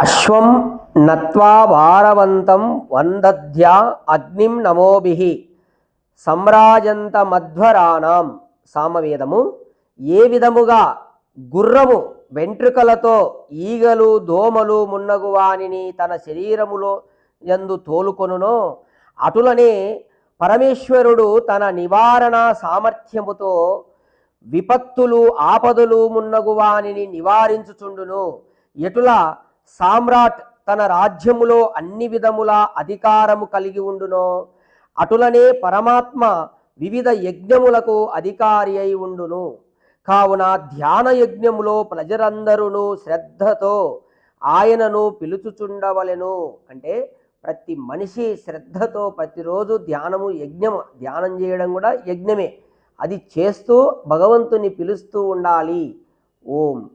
అశ్వం నత్వా వారవంతం వందధ్యా అగ్నిం నమోభి సమ్రాజంత మధ్వరాణం సామవేదము. ఏ విధముగా గుర్రము వెంట్రుకలతో ఈగలు దోమలు మున్నగువానిని తన శరీరములో యందు తోలుకొనునో అటులనే పరమేశ్వరుడు తన నివారణ సామర్థ్యముతో విపత్తులు ఆపదలు మున్నగువానిని నివారించుచుండును. ఎటుల సామ్రాట్ తన రాజ్యములో అన్ని విధముల అధికారము కలిగి ఉండునో అటులనే పరమాత్మ వివిధ యజ్ఞములకు అధికారి అయి ఉండును. కావున ధ్యాన యజ్ఞములో ప్రజలందరూ శ్రద్ధతో ఆయనను పిలుచుచుండవలెను. అంటే ప్రతి మనిషి శ్రద్ధతో ప్రతిరోజు ధ్యానము యజ్ఞము ధ్యానం చేయడం కూడా యజ్ఞమే. అది చేస్తూ భగవంతుని పిలుస్తూ ఉండాలి. ఓం.